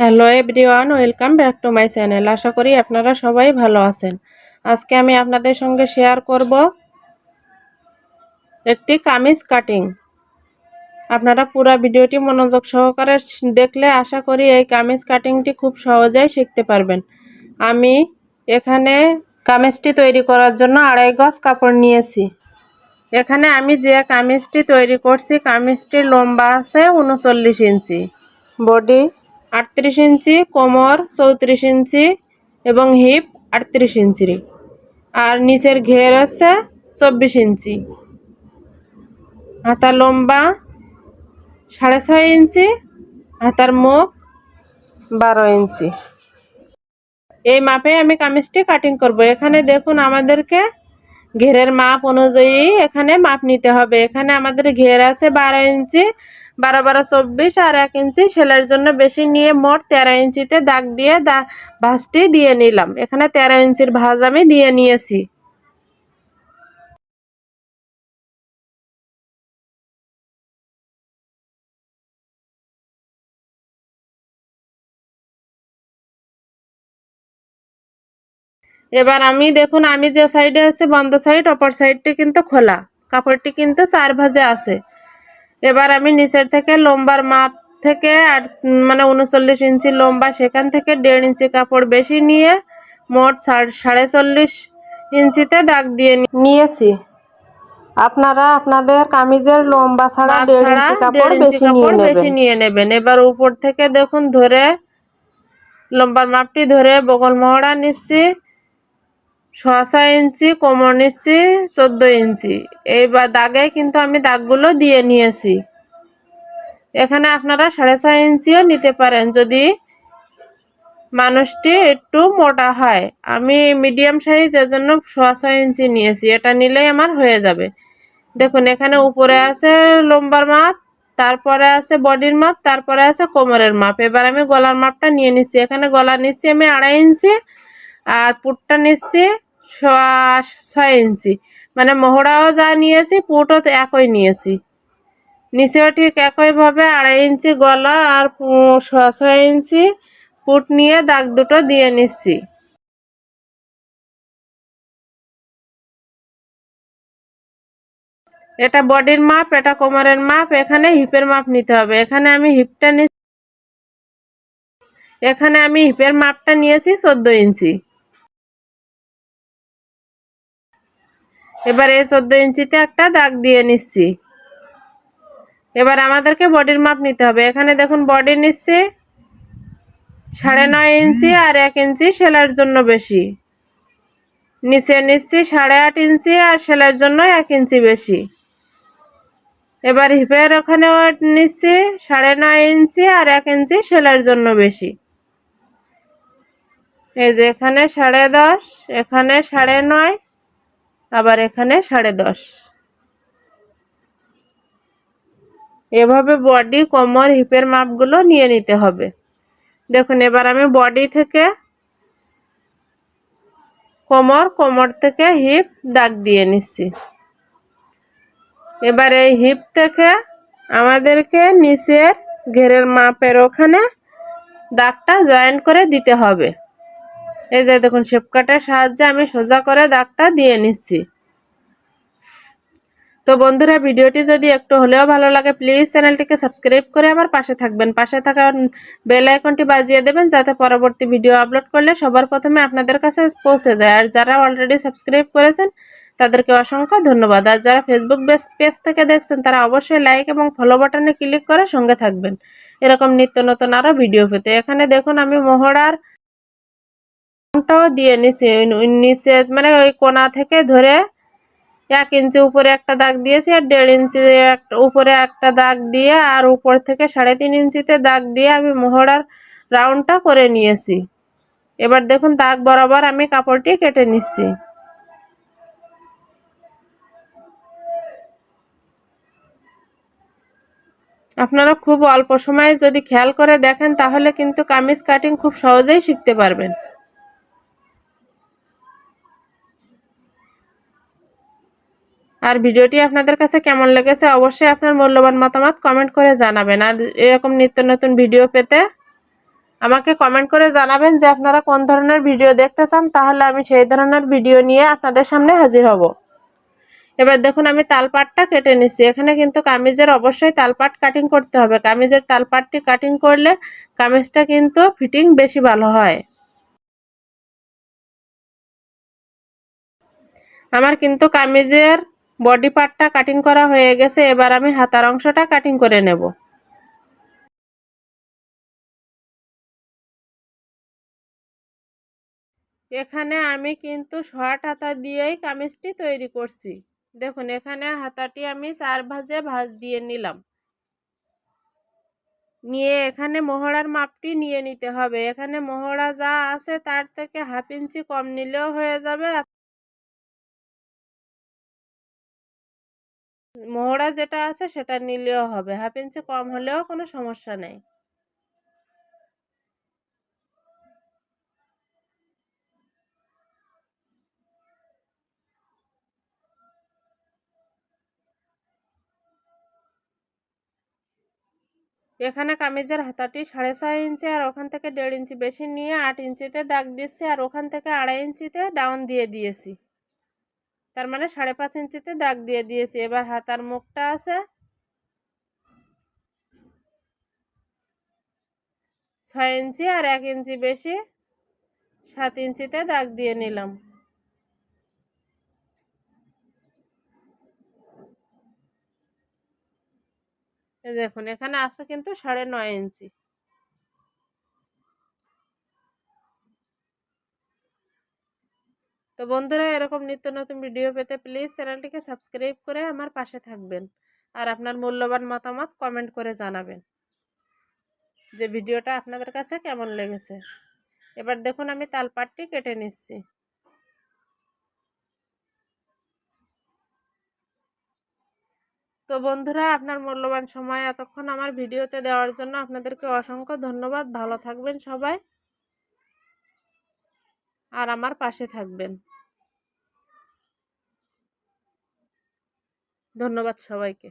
Hello everyone welcome back to my channel আশা করি আপনারা সবাই ভালো আছেন। আজকে আমি আপনাদের সঙ্গে শেয়ার করব একটি কামিজ কাটিং আপনারা পুরো ভিডিওটি মনোযোগ সহকারে দেখলে আশা করি এই কামিজ কাটিংটি খুব সহজেই শিখতে পারবেন। আমি এখানে কামিজটি তৈরি করার জন্য আড়াই গজ কাপড় নিয়েছি। এখানে আমি যে কামিজটি তৈরি করছি, কামিজটির লম্বা আছে উনচল্লিশ ইঞ্চি। বডি আটত্রিশ ইঞ্চি, কোমর চৌত্রিশ ইঞ্চি এবং হিপ আটত্রিশ ইঞ্চি আর নিচের ঘের আছে চব্বিশ ইঞ্চি। হাতার লম্বা সাড়ে ছয় ইঞ্চি হাতার মুখ বারো ইঞ্চি। এই মাপে আমি কামিজটি কাটিং করব। এখানে দেখুন আমাদেরকে ঘেরের মাপ অনুযায়ী এখানে মাপ নিতে হবে। এখানে আমাদের ঘের আছে বারো ইঞ্চি, বারো বারো চব্বিশ আর এক ইঞ্চি। সেলাইয়ের জন্য বেশি নিয়ে মোট তেরো ইঞ্চিতে দাগ দিয়ে দা ভাঁজটি দিয়ে নিলাম। এখানে তেরো ইঞ্চির ভাঁজ আমি দিয়ে নিয়েছি। এবার আমি দেখুন আমি যে সাইডে আছে বন্ধ সাইড অপর সাইডটি কিন্তু খোলা। কাপড়টি কিন্তু চার ভাজে আছে। এবার আমি নিচের থেকে লম্বার মাপ থেকে আর মানে উনচল্লিশ ইঞ্চি লম্বা সেখান থেকে দেড় ইঞ্চি কাপড় বেশি নিয়ে মোট সাড়ে চল্লিশ ইঞ্চিতে দাগ দিয়ে নিয়েছি। আপনারা আপনাদের কামিজের লম্বা ছাড়া দেড় ইঞ্চি কাপড় বেশি নিয়ে নেবেন। এবার উপর থেকে দেখুন ধরে লম্বার মাপটি ধরে বগল মহড়া নিচ্ছি। ছয় ইঞ্চি, কোমর নিচ্ছি চোদ্দ ইঞ্চি। এইবার দাগে কিন্তু আমি দাগগুলো দিয়ে নিয়েছি। এখানে আপনারা সাড়ে ছয় ইঞ্চিও নিতে পারেন যদি মানুষটি একটু মোটা হয়। আমি মিডিয়াম সাইজ এজন্য সোয়া ছয় ইঞ্চি নিয়েছি। এটা নিলেই আমার হয়ে যাবে। দেখুন, এখানে উপরে আছে লম্বার মাপ, তারপরে আছে বডির মাপ, তারপরে আছে কোমরের মাপ। এবার আমি গলার মাপটা নিয়ে নিচ্ছি। এখানে গলা নিচ্ছি আমি আড়াই ইঞ্চি আর পুটটা নিচ্ছি ছয় ইঞ্চি। মানে মোহরাও যা নিয়েছি, পুটও একই নিয়েছি। নিচেও ঠিক একইভাবে আড়াই ইঞ্চি গলা আর ছয় ইঞ্চি পুট নিয়ে দাগ দুটো দিয়ে নিচ্ছি। এটা বডির মাপ, এটা কোমরের মাপ, এখানে হিপের মাপ নিতে হবে। এখানে আমি হিপটা নি এখানে আমি হিপের মাপটা নিয়েছি চোদ্দ ইঞ্চি। এবার চোদ্দ ইঞ্চিতে একটা দাগ দিয়ে নিচ্ছি। এবার আমাদেরকে বডির মাপ নিতে হবে। এখানে দেখুন বডি নিচ্ছে সাড়ে নয় ইঞ্চি আর এক ইঞ্চি সেলার জন্য বেশি। নিচে নিচ্ছি সাড়ে আট ইঞ্চি আর সেলার জন্য এক ইঞ্চি বেশি। এবার হিপের ওখানে নিচ্ছি সাড়ে নয় ইঞ্চি আর এক ইঞ্চি সেলার জন্য বেশি। এই যে এখানে সাড়ে দশ, এখানে সাড়ে নয় আবার এখানে সাড়ে দশ। এভাবে বডি কোমর হিপের মাপগুলো নিয়ে নিতে হবে। দেখুন, এবার আমি বডি থেকে কোমর কোমর থেকে হিপ দাগ দিয়ে নিচ্ছি। এবার এই হিপ থেকে আমাদেরকে নিচের ঘেরের মাপের ওখানে দাগটা জয়েন্ট করে দিতে হবে। এই যে দেখুন শেপ কাটার সাহায্যে আমি সোজা করে দাগটা দিয়ে নিচ্ছি। তো বন্ধুরা, ভিডিওটি যদি একটু হলেও ভালো লাগে প্লিজ চ্যানেলটিকে সাবস্ক্রাইব করে আমার পাশে থাকবেন। পাশে থাকা বেল আইকনটি বাজিয়ে দেবেন, যাতে পরবর্তী ভিডিও আপলোড করলে সবার প্রথমে আপনাদের কাছে পৌঁছে যায়। আর যারা অলরেডি সাবস্ক্রাইব করেছেন, তাদেরকে অসংখ্য ধন্যবাদ। আর যারা ফেসবুক পেজ থেকে দেখছেন, তারা অবশ্যই লাইক এবং ফলো বাটনে ক্লিক করে সঙ্গে থাকবেন। এরকম নিত্য নতুন আরও ভিডিও পেতে। এখানে দেখুন, আমি মোহরার টাও দিয়ে নিছি নিচে মানে ওই কোনা থেকে ধরে এক ইঞ্চি উপরে একটা দাগ দিয়েছি আর দেড় ইঞ্চি উপরে একটা দাগ দিয়ে আর উপর থেকে সাড়ে তিন ইঞ্চিতে দাগ দিয়ে আমি মোহরার রাউন্ডটা করে নিয়েছি। এবার দেখুন দাগ বরাবর আমি কাপড়টি কেটে নিচ্ছি। আপনারা খুব অল্প সময়ে যদি খেয়াল করে দেখেন তাহলে কিন্তু কামিজ কাটিং খুব সহজেই শিখতে পারবেন। আর ভিডিওটি আপনাদের কাছে কেমন লেগেছে অবশ্যই আপনার মূল্যবান মতামত কমেন্ট করে জানাবেন। আর এরকম নিত্য নতুন ভিডিও পেতে আমাকে কমেন্ট করে জানাবেন যে আপনারা কোন ধরনের ভিডিও দেখতে চান, তাহলে আমি সেই ধরনের ভিডিও নিয়ে আপনাদের সামনে হাজির হব। এবার দেখুন, আমি তালপাটটা কেটে নিচ্ছি। এখানে কিন্তু কামিজের অবশ্যই তালপাট কাটিং করতে হবে। কামিজের তালপাটটি কাটিং করলে কামিজটা কিন্তু ফিটিং বেশি ভালো হয়। আমার কিন্তু কামিজের বডি পার্টটা কাটিং করা হয়ে গেছে, এবার আমি হাতার অংশটা কাটিং করে নেব। এখানে আমি কিন্তু শর্ট হাতা দিয়েই কামিজটি তৈরি করছি। দেখুন, এখানে হাতাটি আমি চার ভাজে ভাজ দিয়ে নিলাম। নিয়ে এখানে মোহরার মাপটি নিয়ে নিতে হবে। এখানে মোহরা যা আছে তার থেকে হাফ ইঞ্চি কম নিলেও হয়ে যাবে। মোহরা যেটা আছে সেটা নিলেও হবে। হাফ ইঞ্চি কম হলেও কোনো সমস্যা নেই। এখানে কামিজের হাতাটি সাড়ে ছয় ইঞ্চি আর ওখান থেকে দেড় ইঞ্চি বেশি নিয়ে আট ইঞ্চিতে দাগ দিচ্ছি আর ওখান থেকে আড়াই ইঞ্চিতে ডাউন দিয়ে দিয়েছি। তার মানে সাড়ে পাঁচ ইঞ্চিতে দাগ দিয়ে দিয়েছি। এবার হাতার মুখটা আছে। ছয় ইঞ্চি আর এক ইঞ্চি বেশি, সাত ইঞ্চিতে দাগ দিয়ে নিলাম। দেখুন, এখানে আছে কিন্তু সাড়ে নয় ইঞ্চি। তো বন্ধুরা, এরকম নিত্য নতুন ভিডিও পেতে প্লিজ চ্যানেলটিকে সাবস্ক্রাইব করে আমার পাশে থাকবেন। আর আপনার মূল্যবান মতামত কমেন্ট করে জানাবেন যে ভিডিওটা আপনাদের কাছে কেমন লেগেছে। এবার দেখুন, আমি তালপাটটি কেটে নিচ্ছি। তো বন্ধুরা, আপনার মূল্যবান সময় এতক্ষণ আমার ভিডিওতে দেওয়ার জন্য আপনাদেরকে অসংখ্য ধন্যবাদ। ভালো থাকবেন সবাই। আর আমার পাশে থাকবেন। ধন্যবাদ সবাইকে।